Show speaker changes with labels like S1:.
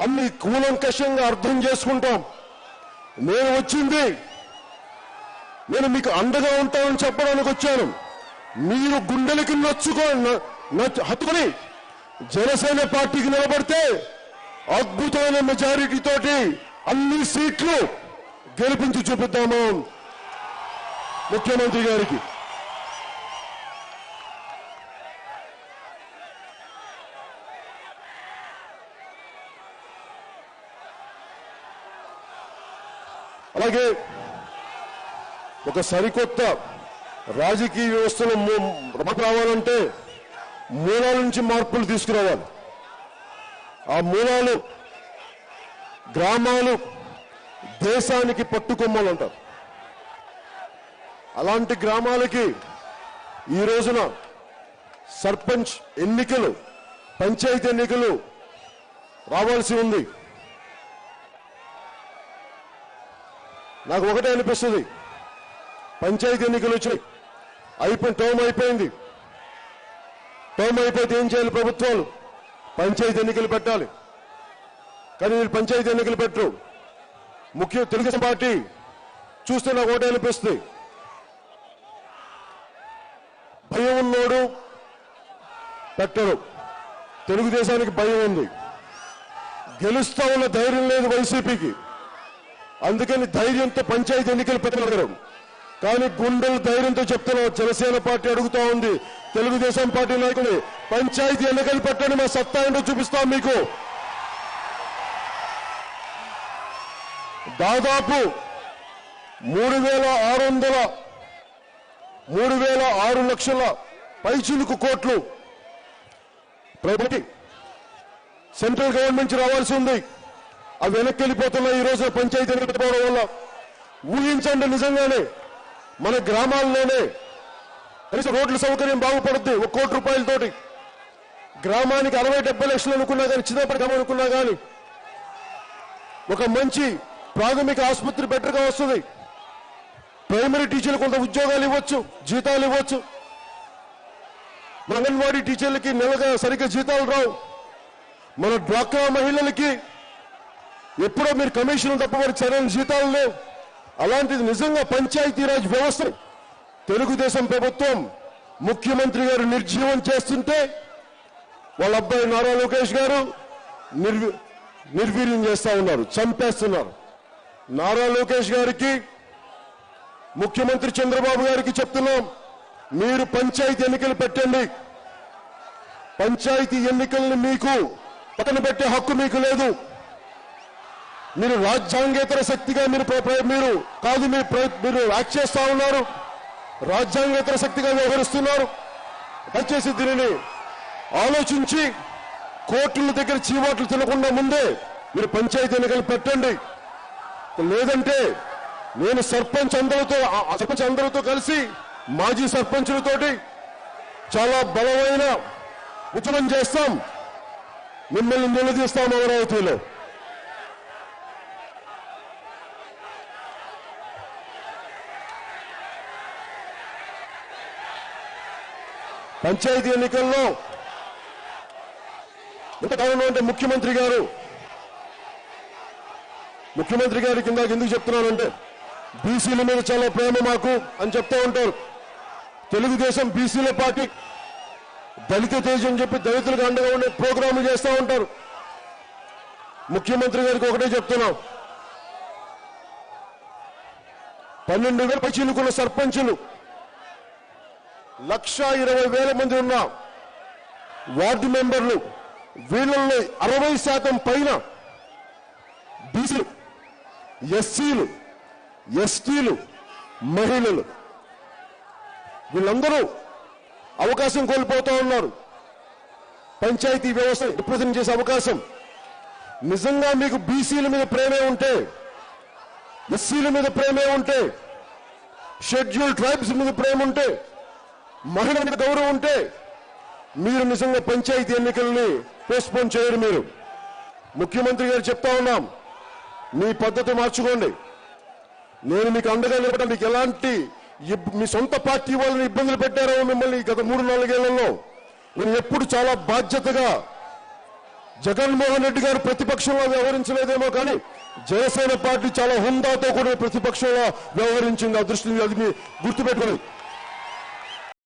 S1: అన్ని కూలంకషంగా అర్థం చేసుకుంటాం. నేను వచ్చింది. నేను మీకు అండగా ఉంటానని చెప్పడానికి వచ్చాను. మీరు గుండెలకి నచ్చుకో హత్తుకుని జనసేన పార్టీకి నిలబడితే అద్భుతమైన మెజారిటీ తోటి అన్ని సీట్లు గెలిపించి చూపిద్దాము. ముఖ్యమంత్రి గారికి. అలాగే ఒక సరికొత్త రాజకీయ వ్యవస్థలో మార్పు రావాలంటే మూలాల నుంచి మార్పులు తీసుకురావాలి. ఆ మూలాలు గ్రామాలు దేశానికి పట్టుకొమ్మలు అంటారు అలాంటి గ్రామాలకి ఈ రోజున సర్పంచ్ ఎన్నికలు పంచాయతీ ఎన్నికలు రావాల్సి ఉంది. నాకు ఒకటే అనిపిస్తుంది. పంచాయతీ ఎన్నికలు వచ్చినాయి. అయిపోయి టోమ్ అయిపోయింది. టోమ్ అయిపోతే ఏం చేయాలి ప్రభుత్వాలు? పంచాయతీ ఎన్నికలు పెట్టాలి. కానీ వీళ్ళు పంచాయతీ ఎన్నికలు పెట్టరు. ముఖ్య తెలుగుదేశం పార్టీ చూస్తే నాకు ఒకటే అనిపిస్తుంది. భయం ఉన్నోడు పెట్టరు. తెలుగుదేశానికి భయం ఉంది. గెలుస్తా ఉన్న ధైర్యం లేదు వైసీపీకి. అందుకని ధైర్యంతో పంచాయతీ ఎన్నికలు పెట్టగలరు కానీ గుండెల ధైర్యంతో చెప్తున్నాం జనసేన పార్టీ అడుగుతా ఉంది. తెలుగుదేశం పార్టీ నాయకులు పంచాయతీ ఎన్నికలు పెట్టండి. మా సత్తా ఏంటో చూపిస్తాం మీకు. దాదాపు మూడు వేల ఆరు వందల మూడు వేల ఆరు లక్షల పైచులకు కోట్లు ప్రభుత్వ సెంట్రల్ గవర్నమెంట్ నుంచి రావాల్సి ఉంది. అవి వెనక్కి వెళ్ళిపోతున్నాయి ఈ రోజున పంచాయతీ ఎన్నికలు పెట్టుకోవడం వల్ల ఊహించండి నిజంగానే మన గ్రామాల్లోనే కనీసం రోడ్ల సౌకర్యం బాగుపడుద్ది ఒక కోటి రూపాయలతోటి. గ్రామానికి అరవై డెబ్బై లక్షలు అనుకున్నా కానీ చిన్నప్పటి గ్రామం అనుకున్నా కానీ ఒక మంచి ప్రాథమిక ఆసుపత్రి బెటర్గా వస్తుంది. ప్రైమరీ టీచర్లు కొంత ఉద్యోగాలు ఇవ్వచ్చు జీతాలు ఇవ్వచ్చు. మన అంగన్వాడీ టీచర్లకి నెలగా సరిగ్గా జీతాలు రావు. మన డ్వాక్రా మహిళలకి ఎప్పుడో మీరు కమిషన్ తప్ప మరి చర్యలు జీతాలు లేవు. అలాంటిది నిజంగా పంచాయతీరాజ్ వ్యవస్థ తెలుగుదేశం ప్రభుత్వం ముఖ్యమంత్రి గారు నిర్జీవం చేస్తుంటే వాళ్ళ అబ్బాయి నారా లోకేష్ గారు నిర్వి నిర్వీర్యం చేస్తా ఉన్నారు చంపేస్తున్నారు. నారా లోకేష్ గారికి ముఖ్యమంత్రి చంద్రబాబు గారికి చెప్తున్నాం మీరు పంచాయతీ ఎన్నికలు పెట్టండి. పంచాయతీ ఎన్నికల్ని మీకు పక్కన పెట్టే హక్కు మీకు లేదు. మీరు రాజ్యాంగేతర శక్తిగా మీరు మీరు కాదు మీరు మీరు యాక్ట్ చేస్తా ఉన్నారు. రాజ్యాంగేతర శక్తిగా వ్యవహరిస్తున్నారు. దయచేసి దీనిని ఆలోచించి కోర్టుల దగ్గర చీవాట్లు తినకుండా ముందే మీరు పంచాయతీ ఎన్నికలు పెట్టండి. లేదంటే నేను సర్పంచ్ అందరితో సర్పంచ్ అందరితో కలిసి మాజీ సర్పంచులతోటి చాలా బలమైన ఉచనం చేస్తాం. మిమ్మల్ని నిలదీస్తాం అమరావతిలో. పంచాయతీ ఎన్నికల్లో ఎంత అంటే ముఖ్యమంత్రి గారు ముఖ్యమంత్రి గారి కింద ఎందుకు చెప్తున్నానంటే బీసీల మీద చాలా ప్రేమ మాకు అని చెప్తూ ఉంటారు. తెలుగుదేశం బీసీల పార్టీ దళిత తేజ్ అని చెప్పి దళితులకు అండగా ఉండే ప్రోగ్రాంలు చేస్తూ ఉంటారు. ముఖ్యమంత్రి గారికి ఒకటే చెప్తున్నాం. పన్నెండు వేల పైచీలుకున్న సర్పంచులు లక్ష ఇరవై వేల మంది ఉన్న. వార్డు మెంబర్లు వీళ్ళల్లో అరవై శాతం పైన బీసీలు ఎస్సీలు ఎస్టీలు మహిళలు. వీళ్ళందరూ అవకాశం కోల్పోతూ ఉన్నారు. పంచాయతీ వ్యవస్థ రిప్రజెంట్ చేసే అవకాశం. నిజంగా మీకు బీసీల మీద ప్రేమే ఉంటే ఎస్సీల మీద ప్రేమే ఉంటే షెడ్యూల్ ట్రైబ్స్ మీద ప్రేమ ఉంటే మహిళల మీద గౌరవం ఉంటే మీరు నిజంగా పంచాయతీ ఎన్నికల్ని పోస్ట్పోన్ చేయరు మీరు. ముఖ్యమంత్రి గారు చెప్తా ఉన్నాం మీ పద్ధతి మార్చుకోండి. నేను మీకు అండగా నిలబడ మీకు ఎలాంటి మీ సొంత పార్టీ వాళ్ళని ఇబ్బందులు పెట్టారో మిమ్మల్ని గత మూడు నాలుగేళ్ళలో నేను ఎప్పుడు చాలా బాధ్యతగా జగన్మోహన్ రెడ్డి గారు ప్రతిపక్షంలో వ్యవహరించలేదేమో కానీ జనసేన పార్టీ చాలా హుందాతో కూడా ప్రతిపక్షంలో వ్యవహరించింది. ఆ దృష్టిని అది మీ గుర్తుపెట్టుకోండి.